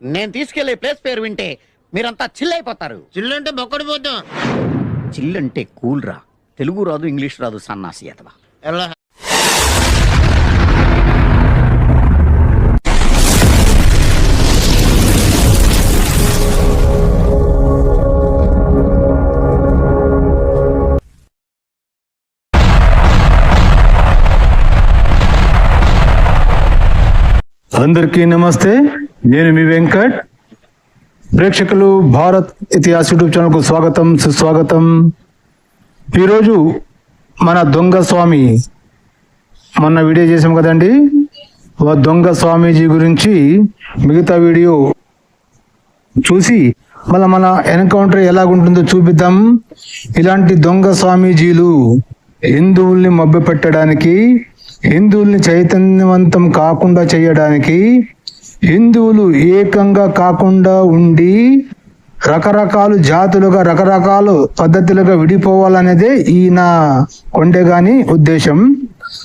నేను తీసుకెళ్ళే ప్లేస్ పేరు వింటే మీరంతా చిల్ అయిపోతారు. చిల్లు అంటే బొక్కడి పోతాం చిల్ అంటే కూల్ రా. తెలుగు రాదు ఇంగ్లీష్ రాదు సన్నాసి అతవా ఎలా? అందరికీ నమస్తే. నేను మీ వెంకట్. ప్రేక్షకులు భారత్ ఇతిహాస్ యూట్యూబ్ ఛానల్కు స్వాగతం సుస్వాగతం. ఈరోజు మన దొంగ స్వామి మొన్న వీడియో చేసాం కదండి? ఆ దొంగ స్వామీజీ గురించి మిగతా వీడియో చూసి మళ్ళీ మన ఎన్కౌంటర్ ఎలాగుంటుందో చూపిద్దాం. ఇలాంటి దొంగ స్వామీజీలు హిందువుల్ని మభ్యపెట్టడానికి హిందువుల్ని చైతన్యవంతం కాకుండా చేయడానికి హిందువులు ఏకంగా కాకుండా ఉండి రకరకాల జాతులుగా రకరకాల పద్ధతులుగా విడిపోవాలనేదే ఈయన కొండే గాని ఉద్దేశం.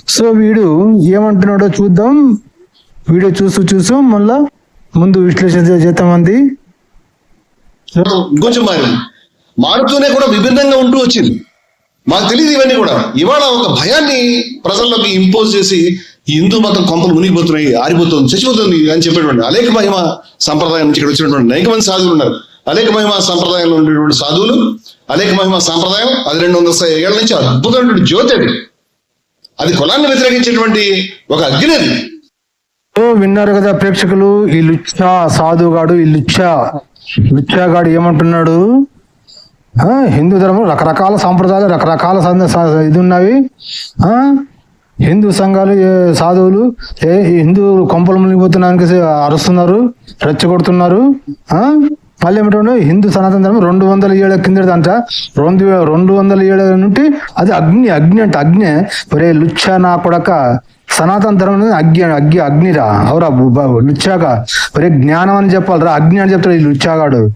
సో వీడు ఏమంటున్నాడో చూద్దాం. వీడియో చూస్తూ చూస్తూ మళ్ళా ముందు విశ్లేషణ చేద్దామంది ఇంకొంచెం మారింది మారుతూనే కూడా విభిన్నంగా ఉంటూ వచ్చింది. మాకు తెలియదు ఇవన్నీ కూడా. ఇవాళ ఒక భయాన్ని ప్రజల్లోకి ఇంపోజ్ చేసి ఈ హిందూ మతం కొంపలు మునిగిపోతున్నాయి ఆరిపోతుంది చచ్చిపోతుంది అని చెప్పేటువంటి అనేక మహిమ సంప్రదాయం నుంచి ఇక్కడ వచ్చినటువంటి అనేక మంది సాధువులు ఉన్నారు. అనేక మహిమ సంప్రదాయంలో ఉండేటువంటి సాధువులు అనేక మహిమ సంప్రదాయం అది రెండు వందల ఏళ్ళ నుంచి అద్భుతమైనటువంటి జ్యోతి అది. అది కులాన్ని వ్యతిరేకించేటువంటి ఒక అగ్ని అది. విన్నారు కదా ప్రేక్షకులు ఈ లుచ్చా సాధుగాడు ఈ లుచ్చా లుచ్చాగాడు ఏమంటున్నాడు? హిందూ ధర్మం రకరకాల సాంప్రదాయాలు రకరకాల ఇది ఉన్నవి. ఆ, హిందూ సంఘాలు సాధువులు ఏ హిందువులు కొంపలు మునిగిపోతున్నానికి అరుస్తున్నారు రెచ్చగొడుతున్నారు మళ్ళీ ఏమిటంటే హిందూ సనాతన ధర్మం రెండు వందల ఏళ్ళ కిందటంట రెండు రెండు వందల ఏళ్ళ నుండి అది అగ్ని అగ్ని అంట అగ్ని. ఒరే లుచ్చా నా కొడక. సనాతన ధర్మం అనేది అగ్ని అగ్నిరా. అవురా బు- లుచ్చాగా. ఒరే జ్ఞానం అని చెప్పాలిరా. అగ్ని అని చెప్తాడు ఈ లుచ్చాగాడు.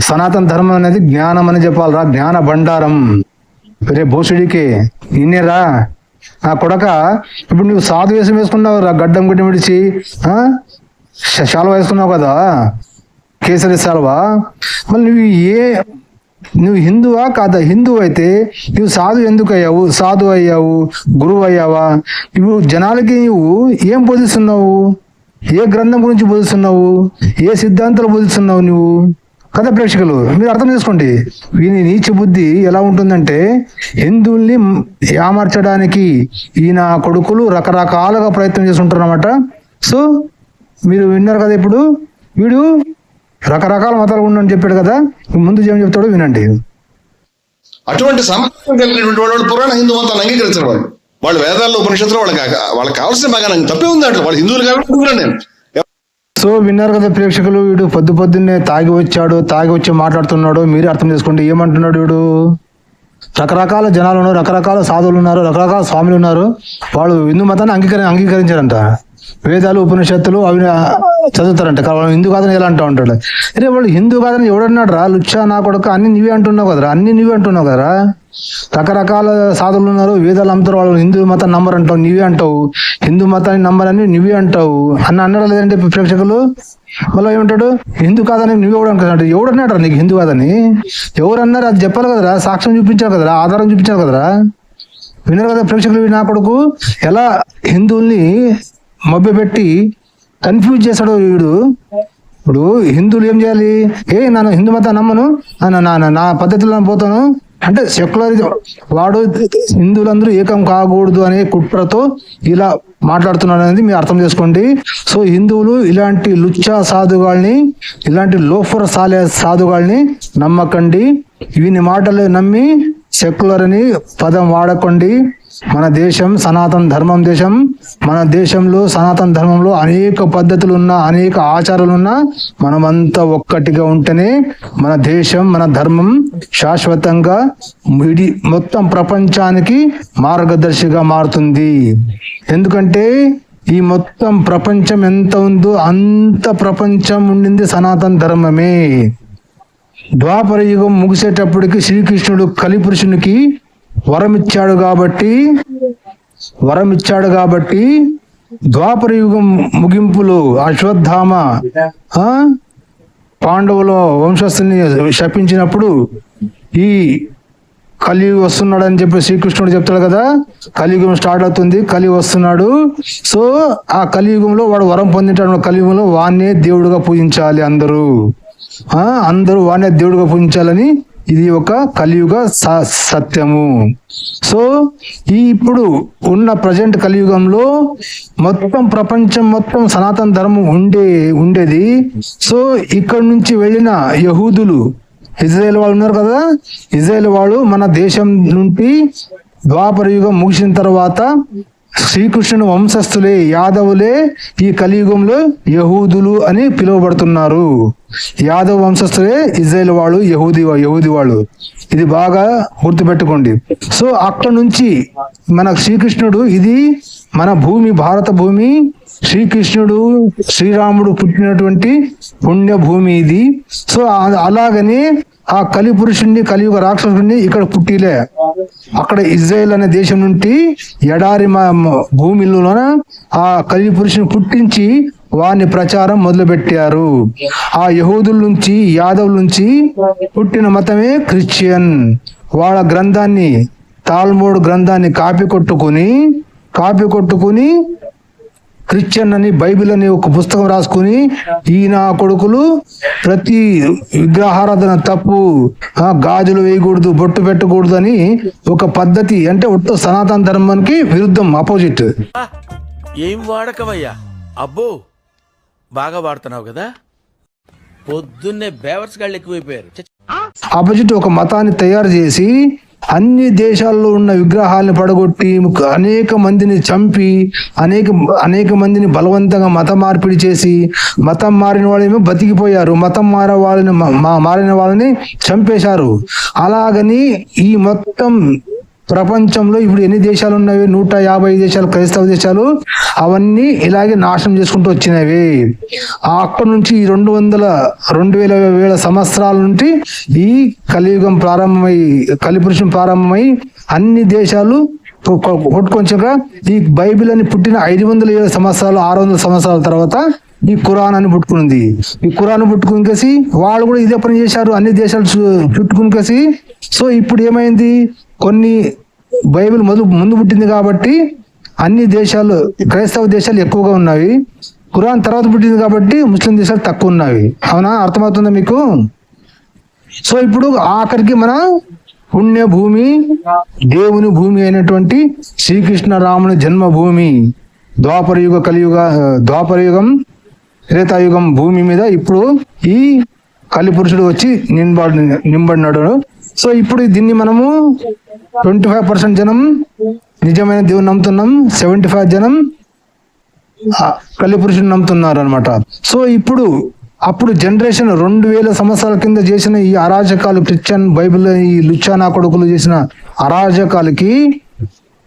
సనాతన ధర్మం అనేది జ్ఞానం అని చెప్పాలిరా. జ్ఞాన భండారం. ఒరే భూషుడికి నిన్నేరా? ఆ కొడక ఇప్పుడు నువ్వు సాధు వేషం వేసుకున్నావు రా గడ్డం గుడ్డి విడిచి శాలువ వేసుకున్నావు కదా? కేసరి శాలువా? మళ్ళీ నువ్వు ఏ నువ్వు హిందువా కాదా? హిందువు అయితే నువ్వు సాధు ఎందుకు అయ్యావు? సాధు అయ్యావు? గురువు అయ్యావా? నువ్వు జనాలకి నువ్వు ఏం బోధిస్తున్నావు? ఏ గ్రంథం గురించి బోధిస్తున్నావు? ఏ సిద్ధాంతాలు బోధిస్తున్నావు నువ్వు? కథ ప్రేక్షకులు? మీరు అర్థం చేసుకోండి. వీని నీచ బుద్ధి ఎలా ఉంటుందంటే హిందువుల్ని యామర్చడానికి ఈయన కొడుకులు రకరకాలుగా ప్రయత్నం చేస్తుంటారు అన్నమాట సో మీరు విన్నారు కదా ఇప్పుడు? వీడు రకరకాల మతాలు ఉండని చెప్పాడు కదా. ముందు ఏం చెప్తాడో వినండి. అటువంటి సంప్రదాయం కలిగినటువంటి వాళ్ళు పురాణ హిందూ మతాన్ని అంగీకరించరు వాళ్ళు. వాళ్ళు వేదాల్లో ఉపనిషత్తులు వాళ్ళకి వాళ్ళకి కావాల్సిన బాగా తప్పే ఉంది అంటే వాళ్ళు హిందువులు కాబట్టి నేను. సో విన్నారు కదా ప్రేక్షకులు వీడు పొద్దు పొద్దున్నే తాగి వచ్చాడు తాగి వచ్చి మాట్లాడుతున్నాడు మీరే అర్థం చేసుకోండి ఏమంటున్నాడు వీడు? రకరకాల జనాలు ఉన్నారు రకరకాల సాధువులు ఉన్నారు రకరకాల స్వాములు ఉన్నారు వాళ్ళు హిందూ మతాన్ని అంగీకరి అంగీకరించారంట. వేదాలు ఉపనిషత్తులు అవి చదువుతారంట. కానీ వాళ్ళు హిందూ కాదని ఎలా అంటూ ఉంటాడు? అరే వాళ్ళు హిందూ కాదని ఎవడన్నాడు రా? లుచ్చా నా కొడుకు అన్ని నువ్వే అంటున్నావు కదరా? అన్ని నువ్వే అంటున్నావు కదరా? రకరకాల సాధువులు ఉన్నారు. వేదాలు అమ్ముతారు వాళ్ళు హిందూ మతం నంబర్ అంటావు. నువ్వే అంటావు. హిందూ మతాన్ని నంబర్ అని నువ్వే అంటావు. అన్న అన్నాడు లేదంటే ప్రేక్షకులు? మళ్ళీ ఏమంటాడు? హిందూ కాదని నువ్వు ఎవడు అనుకున్నాడు ఎవడు అన్నాడు నీకు హిందూ కాదని? ఎవరు అన్నారు అది చెప్పాలి కదరా? సాక్ష్యం చూపించావు కదరా? ఆధారం చూపించావు కదరా? విన్నారు కదా ప్రేక్షకులు నా కొడుకు? ఎలా హిందువుల్ని మభ్యపెట్టి కన్ఫ్యూజ్ చేశాడు వీడు. ఇప్పుడు హిందువులు ఏం చేయాలి? ఏ నన్ను హిందూ మతం నమ్మను. నా- నా నా- నా పద్ధతిలో పోతాను. అంటే సెక్యులరిజం వాడు హిందువులందరూ ఏకం కాకూడదు అనే కుట్రతో ఇలా మాట్లాడుతున్నాడు అనేది మీరు అర్థం చేసుకోండి. సో హిందువులు ఇలాంటి లుచ్చా సాధుగాల్ని ఇలాంటి లోఫర్ సాలే సాధుగాల్ని నమ్మకండి. వీని మాటలు నమ్మి సెక్యులర్ అని పదం వాడకండి. మన దేశం సనాతన ధర్మం దేశం. మన దేశంలో సనాతన ధర్మంలో అనేక పద్ధతులు ఉన్న అనేక ఆచారాలు ఉన్నా మనమంతా ఒక్కటిగా ఉంటేనే మన దేశం మన ధర్మం శాశ్వతంగా మిడి మొత్తం ప్రపంచానికి మార్గదర్శిగా మారుతుంది. ఎందుకంటే ఈ మొత్తం ప్రపంచం ఎంత ఉందో అంత ప్రపంచం ఉండింది సనాతన ధర్మమే. ద్వాపర యుగం ముగిసేటప్పటికి శ్రీకృష్ణుడు కలిపురుషునికి వరం ఇచ్చాడు కాబట్టి వరం ఇచ్చాడు కాబట్టి ద్వాపర యుగం ముగింపులో అశ్వత్థామ పాండవుల వంశస్థుని శపించినప్పుడు ఈ కలియుగం వస్తున్నాడు అని చెప్పి శ్రీకృష్ణుడు చెప్తాడు కదా. కలియుగం స్టార్ట్ అవుతుంది కలి వస్తున్నాడు. సో ఆ కలియుగంలో వాడు వరం పొందింటాడు. కలియుగంలో వాన్నే దేవుడుగా పూజించాలి అందరూ. అందరూ వాన్నే దేవుడుగా పూజించాలని ఇది ఒక కలియుగ సత్యము. సో ఈ ఇప్పుడు ఉన్న ప్రజెంట్ కలియుగంలో మొత్తం ప్రపంచం మొత్తం సనాతన ధర్మం ఉండే ఉండేది. సో ఇక్కడ నుంచి వెళ్ళిన యహూదులు ఇజ్రాయెల్ వాళ్ళు ఉన్నారు కదా ఇజ్రాయెల్ వాళ్ళు మన దేశం నుండి ద్వాపర యుగం ముగిసిన తర్వాత శ్రీకృష్ణుని వంశస్థులే యాదవులే ఈ కలియుగంలో యహూదులు అని పిలువబడుతున్నారు. యాదవ వంశస్థులే ఇజ్రాయెల్ వాళ్ళు యహూది యహూది వాళ్ళు. ఇది బాగా గుర్తుపెట్టుకోండి. సో అక్కడ నుంచి మన శ్రీకృష్ణుడు ఇది మన భూమి భారత భూమి శ్రీకృష్ణుడు శ్రీరాముడు పుట్టినటువంటి పుణ్య భూమి ఇది. సో అలాగనే ఆ కలి పురుషుణ్ణి కలియుగ రాక్షసుడిని ఇక్కడ పుట్టిలే. అక్కడ ఇజ్రాయెల్ అనే దేశం నుండి ఎడారి మా భూమిలోన ఆ కలి పురుషుని పుట్టించి వాని ప్రచారం మొదలుపెట్టారు. ఆ యహూదుల నుంచి యాదవుల నుంచి పుట్టిన మతమే క్రిస్టియన్. వాళ్ళ గ్రంథాన్ని తాల్మోడ్ గ్రంథాన్ని కాపీ కొట్టుకుని కాపీ కొట్టుకుని క్రిస్టియన్ అని బైబిల్ అని ఒక పుస్తకం రాసుకుని ఈయన కొడుకులు ప్రతి విగ్రహారాధన తప్పు గాజులు వేయకూడదు బొట్టు పెట్టకూడదు అని ఒక పద్ధతి అంటే ఒట్టు సనాతన ధర్మానికి విరుద్ధం ఆపోజిట్ ఏం వాడకవయ్యా? అబ్బో బాగా వాడుతున్నావు కదా. పొద్దున్నే బేవర్స్ గాళ్ళు ఎక్కువైపోయారు. ఆపోజిట్ ఒక మతాన్ని తయారు చేసి అన్ని దేశాల్లో ఉన్న విగ్రహాలను పడగొట్టి అనేక మందిని చంపి అనేక అనేక మందిని బలవంతంగా మత మార్పిడి చేసి మతం మారిన వాళ్ళేమో బతికిపోయారు. మతం మార వాళ్ళని మా- మారిన వాళ్ళని చంపేశారు. అలాగని ఈ మొత్తం ప్రపంచంలో ఇప్పుడు ఎన్ని దేశాలు ఉన్నవి? నూట యాభై దేశాలు క్రైస్తవ దేశాలు అవన్నీ ఇలాగే నాశనం చేసుకుంటూ వచ్చినవి. అక్కడి నుంచి ఈ రెండు వందల రెండు వేల వేల సంవత్సరాల నుండి ఈ కలియుగం ప్రారంభమై కలిపురుషం ప్రారంభమై అన్ని దేశాలు కొ- కొట్టుకొంచగా ఈ బైబిల్ అని పుట్టిన ఐదు వందల ఏడు సంవత్సరాలు ఆరు వందల సంవత్సరాల తర్వాత ఈ ఖురాన్ అని పుట్టుకుంది. ఈ ఖురాన్ పుట్టుకునికేసి వాళ్ళు కూడా ఇదే పని చేశారు. అన్ని దేశాలు చుట్టుకునికేసి చుట్టుకుని సో ఇప్పుడు ఏమైంది? కొన్ని బైబిల్ మొదలు ముందు పుట్టింది కాబట్టి అన్ని దేశాలు క్రైస్తవ దేశాలు ఎక్కువగా ఉన్నవి ఖురాన్ తర్వాత పుట్టింది కాబట్టి ముస్లిం దేశాలు తక్కువ ఉన్నవి అవునా? అర్థమవుతుందా మీకు? సో ఇప్పుడు ఆఖరికి మన పుణ్య భూమి దేవుని భూమి అయినటువంటి శ్రీకృష్ణ రాముని జన్మభూమి ద్వాపరయుగ కలియుగ ద్వాపరయుగం త్రేతాయుగం భూమి మీద ఇప్పుడు ఈ కలిపురుషుడు వచ్చి నింబడి నింబడినాడు. సో ఇప్పుడు దీన్ని మనము ట్వంటీ ఫైవ్ పర్సెంట్ జనం నిజమైన దేవుని నమ్ముతున్నాం సెవెంటీ ఫైవ్ జనం కలిపురుషుని నమ్ముతున్నారు అనమాట సో ఇప్పుడు అప్పుడు జనరేషన్ రెండు వేల సంవత్సరాల కింద చేసిన ఈ అరాజకాలు క్రిస్టియన్ బైబిల్ ఈ లుచానా కొడుకులు చేసిన అరాజకాలకి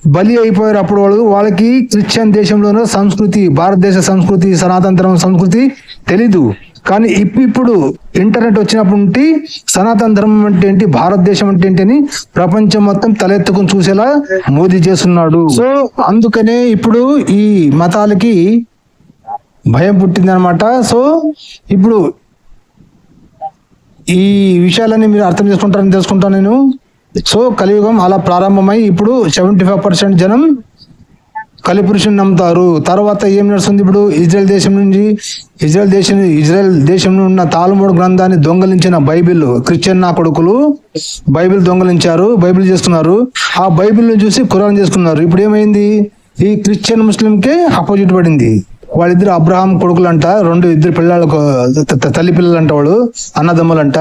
బలి అయిపోయారు అప్పుడు వాళ్ళు. వాళ్ళకి క్రిస్టియన్ దేశంలోనూ సంస్కృతి భారతదేశ సంస్కృతి సనాతన సంస్కృతి తెలీదు. కానీ ఇప్పు- ఇప్పుడు ఇంటర్నెట్ వచ్చినప్పుడు నుండి సనాతన ధర్మం అంటే ఏంటి భారతదేశం అంటే ఏంటి అని ప్రపంచం మొత్తం తలెత్తుకుని చూసేలా మోదీ చేస్తున్నాడు. సో అందుకనే ఇప్పుడు ఈ మతాలకి భయం పుట్టిందనమాట సో ఇప్పుడు ఈ విషయాలన్నీ మీరు అర్థం చేసుకుంటారని తెలుసుకుంటాను నేను. సో కలియుగం అలా ప్రారంభమై ఇప్పుడు సెవెంటీ ఫైవ్ పర్సెంట్ జనం కలిపురుషుని నమ్ముతారు. తర్వాత ఏం నడుస్తుంది ఇప్పుడు? ఇజ్రాయెల్ దేశం నుంచి ఇజ్రాయెల్ దేశం ఇజ్రాయెల్ దేశంలో ఉన్న తాలుమూడు గ్రంథాన్ని దొంగలించిన బైబిల్ క్రిస్టియన్ నా కొడుకులు బైబిల్ దొంగలించారు బైబిల్ చేసుకున్నారు ఆ బైబిల్ని చూసి ఖురాన్ చేసుకున్నారు. ఇప్పుడు ఏమైంది? ఈ క్రిస్టియన్ ముస్లింకే అపోజిట్ పడింది. వాళ్ళిద్దరు అబ్రహాం కొడుకులు అంట రెండు ఇద్దరు పిల్లలకు తల్లి పిల్లలు అంట వాడు అన్నదమ్ములంట.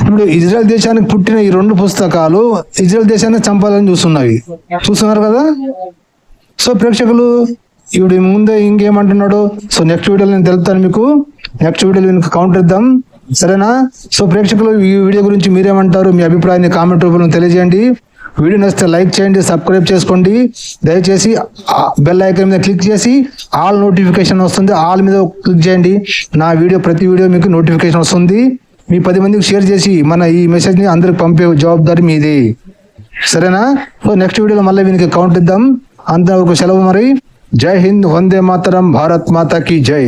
ఇప్పుడు ఇజ్రాయెల్ దేశానికి పుట్టిన ఈ రెండు పుస్తకాలు ఇజ్రాయెల్ దేశాన్ని చంపాలని చూస్తున్నవి చూస్తున్నారు కదా? సో ప్రేక్షకులు ఇప్పుడు ముందే ఇంకేమంటున్నాడు సో నెక్స్ట్ వీడియోలో నేను తెలుపుతాను మీకు. నెక్స్ట్ వీడియోలో మీకు కౌంటర్ ఇద్దాం. సరేనా? సో ప్రేక్షకులు ఈ వీడియో గురించి మీరేమంటారు మీ అభిప్రాయాన్ని కామెంట్ రూపంలో తెలియజేయండి. వీడియో నచ్చితే లైక్ చేయండి సబ్స్క్రైబ్ చేసుకోండి. దయచేసి బెల్ ఐకాన్ మీద క్లిక్ చేసి ఆల్ నోటిఫికేషన్ వస్తుంది. ఆల్ మీద క్లిక్ చేయండి. నా వీడియో ప్రతి వీడియో మీకు నోటిఫికేషన్ వస్తుంది. మీ పది మందికి షేర్ చేసి మన ఈ మెసేజ్ని అందరికి పంపే జవాబుదారి మీది. సరేనా? సో నెక్స్ట్ వీడియోలో మళ్ళీ వీనికి కౌంట్ ఇద్దాం. అంతవరకు సెలవు మరి జై హింద్ వందే మాతరం భారత్ మాతా కీ జై